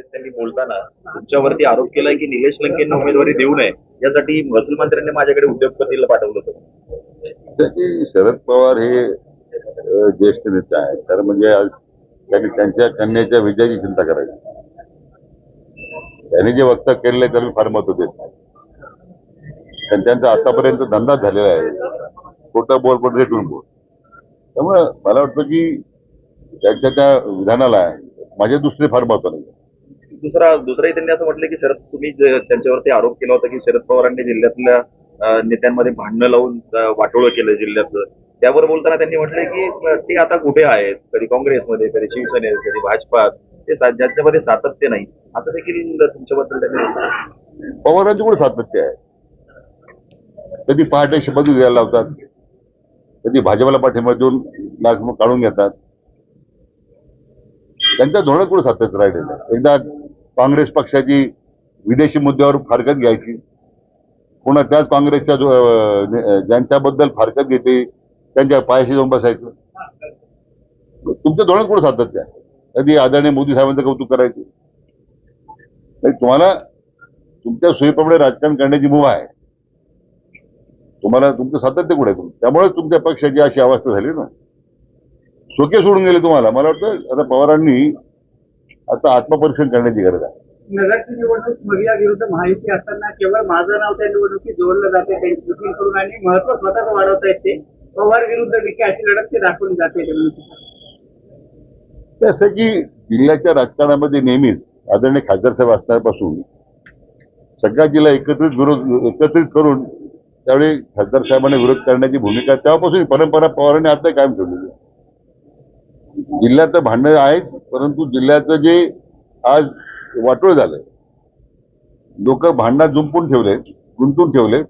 त्यांनी बोलताना तुमच्यावरती आरोप केलाय की निलेश लंकेंना उमेदवारी देऊ नये यासाठी महसूल मंत्र्यांनी माझ्याकडे उद्योगपतीला पाठवलं होतं. शरद पवार हे ज्येष्ठ नेते आहेत तर म्हणजे आज त्यांनी त्यांच्या कन्याच्या विजयाची चिंता करायची. त्यांनी जे वक्तव्य केलेलं आहे त्याला फार महत्त्व देत नाही. कारण त्यांचा आतापर्यंत धंदा झालेला आहे. खोटं बोल पण रेटून बोल. त्यामुळं मला वाटतं की त्यांच्या त्या विधानाला माझ्या दृष्टीने फार महत्त्व नाही दुसरा दुसराही त्यांनी असं म्हटलं की शरद तुम्ही त्यांच्यावरती आरोप केला होता की शरद पवारांनी जिल्ह्यातल्या नेत्यांमध्ये भांडणं लावून वाटोळं केलं जिल्ह्यातलं. त्यावर बोलताना त्यांनी म्हटलंय की ते आता कुठे आहेत? कधी काँग्रेसमध्ये कधी शिवसेनेत कधी भाजपात? ते ज्यांच्यामध्ये सातत्य नाही. असं देखील तुमच्याबद्दल त्यांनी पवारांचे कुठे सातत्य आहे? कधी पहाटे शपथ घ्यायला लावतात. कधी भाजपला पाठिंबा देऊन नाग काढून घेतात. त्यांच्या धोरणात कुठे सातत्य राहिलेलं एकदा काँग्रेस पक्षाची विदेशी मुद्द्यावर फारकत घ्यायची. पुन्हा त्याच काँग्रेसच्या जो, ज्यांच्याबद्दल फारकत घेते त्यांच्या पायाशी जाऊन बसायचं. तुमच्या धोरण कुठे सातत्य आहे? कधी आदरणीय मोदी साहेबांचं कौतुक करायचं? नाही, तुम्हाला तुमच्या सोयीप्रमाणे राजकारण करण्याची मुभा आहे. तुम्हाला तुमचं सातत्य कुठे आहे? तुमचं? त्यामुळे तुमच्या पक्षाची अशी अवस्था झाली ना. सोके सोडून गेले तुम्हाला. मला वाटतं आता पवारांनी आता आत्मपरीक्षण करण्याची गरज आहे. नगरची निवडणूक महिला विरुद्ध माहिती असताना केवळ माझं नाव त्या निवडणुकीत जोडलं जाते त्यांची चुकी करून आणि महत्त्व स्वतःच वाढवता येते. पवार विरुद्ध विखे अशी लढत ते दाखवली जाते असं की जिल्ह्याच्या राजकारणामध्ये नेहमीच आदरणीय खासदार साहेब असण्यापासून सगळ्या जिल्हा एकत्रित विरोध एकत्रित करून त्यावेळी खासदार साहेबांना विरोध करण्याची भूमिका तेव्हापासून परंपरा पवारांनी आता कायम ठेवलेली आहे. जिल्ह्यात भांडणं आहेत परंतु जिल्ह्याचं जे आज वाटोळ झालंय लोक भांडणात जुंपून ठेवले गुंतून ठेवले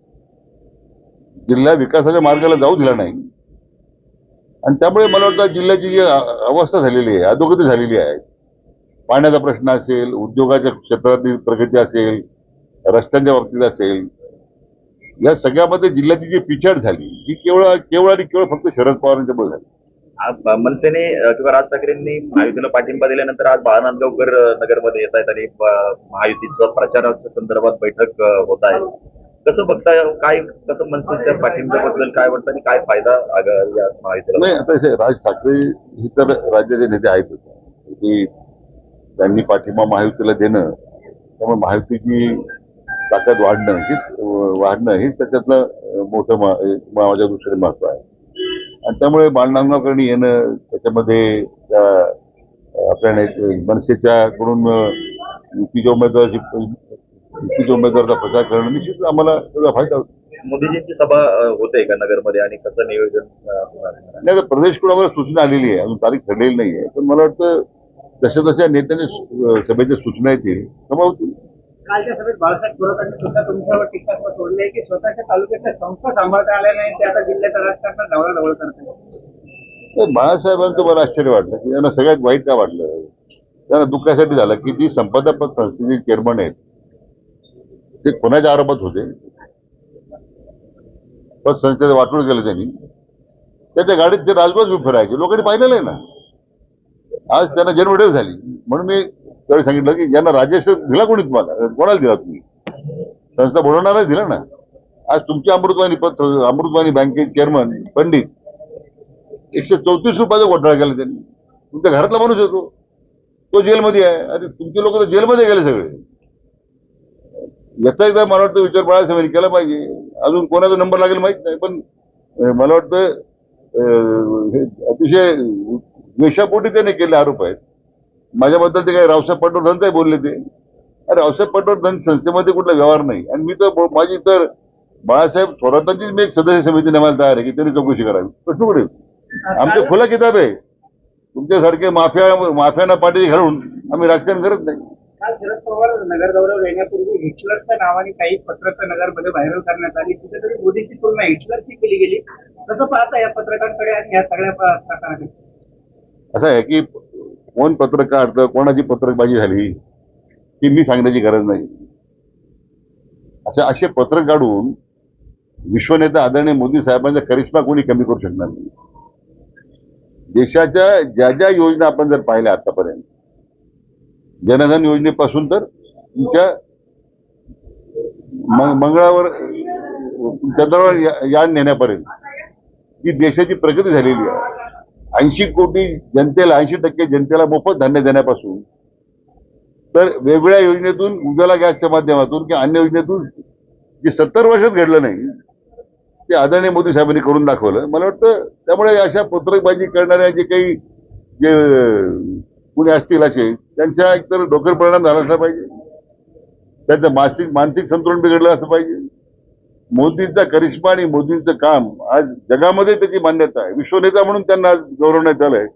जिल्हा विकासाच्या मार्गाला जाऊ दिला नाही. आणि त्यामुळे मला वाटतं जिल्ह्याची जी अवस्था झालेली आहे अधोगती झालेली आहे. पाण्याचा प्रश्न असेल उद्योगाच्या क्षेत्रातील प्रगती असेल रस्त्यांच्या बाबतीत असेल या सगळ्यामध्ये जिल्ह्याची जी पिछाड झाली जी केवळ केवळ आणि केवळ फक्त शरद पवारांच्यामुळे झाली. मनसेने किंवा राज ठाकरेंनी महायुतीला पाठिंबा दिल्यानंतर आज बाळानांदगावकर नगरमध्ये येत आहेत आणि अं, महायुतीचं प्रचाराच्या संदर्भात बैठक होत आहे. कसं बघताय? काय कसं मनसेच्या पाठिंब्याबद्दल काय वाटतं आणि काय फायदा या महायुतीला? आता राज ठाकरे हे तर राज्याचे नेते आहेत. की त्यांनी पाठिंबा महायुतीला देणं त्यामुळे महायुतीची ताकद वाढणं हीच वाढणं हेच त्याच्यातलं मोठं माझ्या दृष्टीने महत्त्व आहे. आणि त्यामुळे बाळनांगावकरणी येणं त्याच्यामध्ये आपल्या मनसेच्या कडून युतीच्या उमेदवाराची युतीच्या उमेदवाराचा प्रचार करणं निश्चित आम्हाला त्याचा फायदा होतो. मोदीजींची सभा होते का नगरमध्ये आणि कसं नियोजन? नाही प्रदेशकडून आम्हाला सूचना आलेली आहे? अजून तारीख ठरलेली नाही आहे पण मला वाटतं जशा जशा नेत्यांनी सभेच्या सूचना येतील होतील. कालच्या सभेत बाळासाहेब थोरातांनी सुद्धा तुमच्यावर टीका सोडले की स्वतःच्या तालुक्याच्या संस्था सांभाळता आल्या नाही ते आता जिल्ह्याच्या राजकारणात ढवळाढवळ करतात तर हो, बाळासाहेबांचं मला आश्चर्य वाटलं की त्यांना सगळ्यात वाईट काय वाटलं? त्यांना दुःखासाठी झालं की ती संपादक संस्थेचे चेअरमन आहेत. ते कोणाच्या आरोपात होते? पद संस्थेचं वाटून केलं त्यांनी. त्याच्या गाडीत ते राजगोज उभे राहायचे. लोकांनी पाहिलेलं आहे ना. आज त्यांना जन्मठेव झाली. म्हणून मी त्यावेळी सांगितलं की ज्यांना राजेश दिला कोणी तुम्हाला? कोणाला दिला तुम्ही? संस्था बनवणारच दिला ना. आज तुमची अमृतवाणी पत अमृतवाणी बँकेचे चेअरमन पंडित एकशे चौतीस रुपयाचा घोटाळा केला त्यांनी. तुमच्या घरातला माणूस येतो तो. जेलमध्ये आहे. अरे तुमचे लोक तर जेलमध्ये गेले सगळे. याचा एकदा मला वाटतं विचार बाळासाहेबांनी केला पाहिजे. अजून कोणाचा नंबर लागेल माहीत नाही पण मला वाटतं हे अतिशय वेषापोटी त्याने केले आरोप आहेत. माझ्याबद्दल ते काही रावसाहेब पटवर्धन काय बोलले ते. अरे रावसाहेब पटवर्धन संस्थेमध्ये कुठला व्यवहार नाही. आणि मी तर माझी तर बाळासाहेब थोरातांचीच मी एक सदस्य समिती नेमायला तयार आहे की त्यांनी चौकशी करावी. प्रश्न कुठे? आमचं खुला किताब आहे. तुमच्यासारखे माफिया माफियांना पाठी घालून आम्ही राजकारण करत नाही. काल शरद पवार नगर दौऱ्यावर येण्यापूर्वी हिटलरच्या नावाने काही पत्रकं नगरमध्ये व्हायरल करण्यात आली. कुठेतरी मोदीची तुलना हिटलरची केली गेली. कसं पाहता या पत्रकांकडे आणि या सगळ्या प्रकाराकडे असं आहे की कोण पत्रक काढतं कोणाची पत्रकबाजी झाली ती मी सांगण्याची गरज नाही. असे असे पत्रक काढून विश्वनेता आदरणीय मोदी साहेबांचा करिश्मा कोणी कमी करू शकणार नाही. देशाच्या ज्या ज्या योजना आपण जर पाहिल्या आतापर्यंत जनधन योजनेपासून तर तुमच्या मंगळावर चंद्रावर यान नेण्यापर्यंत ही देशाची प्रगती झालेली आहे. ऐंशी कोटी जनतेला ऐंशी टक्के जनतेला मोफत धान्य देण्यापासून तर वेगवेगळ्या योजनेतून उज्ज्वला गॅसच्या माध्यमातून किंवा अन्य योजनेतून जे सत्तर वर्षात घडलं नाही ते आदरणीय मोदी साहेबांनी करून दाखवलं. मला वाटतं त्यामुळे अशा पत्रकबाजी करणाऱ्या जे काही जे कुणी असतील असे त्यांच्या एकतर डोकर परिणाम झाला असला पाहिजे. त्यांचं मानसिक मानसिक संतुलन बिघडलं असं पाहिजे. मोदींचा करिश्मा आणि मोदींचं काम आज जगामध्ये त्याची मान्यता आहे. विश्वनेता म्हणून त्यांना आज गौरवण्यात आलंय.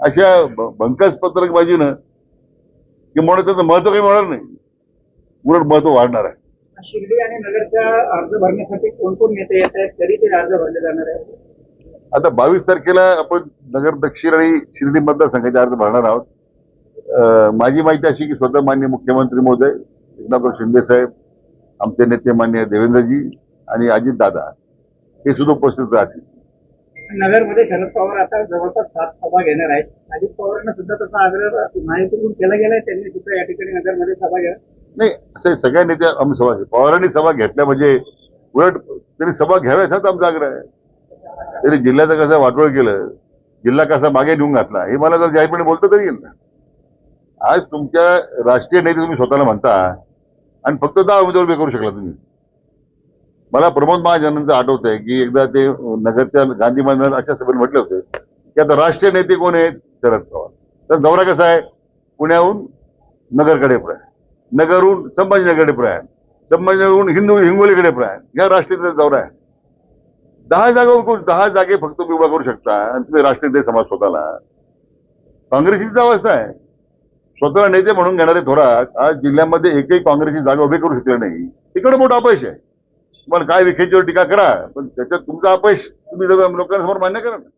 अशा भंकस पत्रकबाजीनं किंवा त्याचं महत्त्व काही मिळणार नाही. उलट महत्त्व वाढणार आहे. शिर्डी आणि नगरच्या अर्ज भरण्यासाठी कोण कोण नेते येत आहेत? तरी ते अर्ज भरले जाणार आहे आता बावीस तारखेला आपण नगर दक्षिण आणि शिर्डी मतदारसंघाचे अर्ज भरणार आहोत. माझी माहिती अशी की स्वतः मान्य मुख्यमंत्री महोदय एकनाथ शिंदे साहेब आमचे नेते मान्य देवेंद्रजी आणि अजित दादा हे सुद्धा उपस्थित राहतील. नगरमध्ये शरद पवार आता जवळपास सात सभा घेणार आहेत. अजित पवारांना सुद्धा तसा आग्रह माहितीतून केला गेलाय. त्यांनी सुद्धा या ठिकाणी नगरमध्ये सभा घ्या. नाही असे सगळ्या नेत्या आम्ही सभा पवारांनी सभा घेतल्या म्हणजे उलट त्यांनी सभा घ्याव्याच आमचा आग्रह आहे. त्यांनी जिल्ह्याचं कसं वाटोळ केलं जिल्हा कसा मागे नेऊन घातला हे मला जर जाहीरपणे बोलतं तरी येईल ना. आज तुमच्या राष्ट्रीय नेते तुम्ही स्वतःला म्हणता आणि फक्त दहा उमेदवार उभे करू शकला तुम्ही. मला प्रमोद महाजनांचं आठवत आहे की एकदा ते नगरच्या गांधी मैदानात अशा सभेत म्हटले होते की आता राष्ट्रीय नेते कोण आहेत? शरद पवार. तर दौरा कसा आहे? पुण्याहून नगरकडे प्रयाण. नगरहून संभाजीनगरकडे प्रयाण. संभाजीनगरहून हिंदू हिंगोलीकडे प्रयाण. या राष्ट्रीय नेत्याचा दौरा आहे. दहा जागा दहा जागे फक्त तुम्ही उभा करू शकता आणि तुम्ही राष्ट्रीय नेते समाज स्वतःला. काँग्रेसीची अवस्था आहे. स्वतःला नेते म्हणून घेणारे थोरात आज जिल्ह्यामध्ये एकही काँग्रेसची जागा उभी करू शकले नाही. तिकडे मोठा अपयश आहे. तुम्हाला काय विखेचीवर टीका करा पण त्याच्यात तुमचा अपयश तुम्ही लोकांसमोर मान्य करा ना.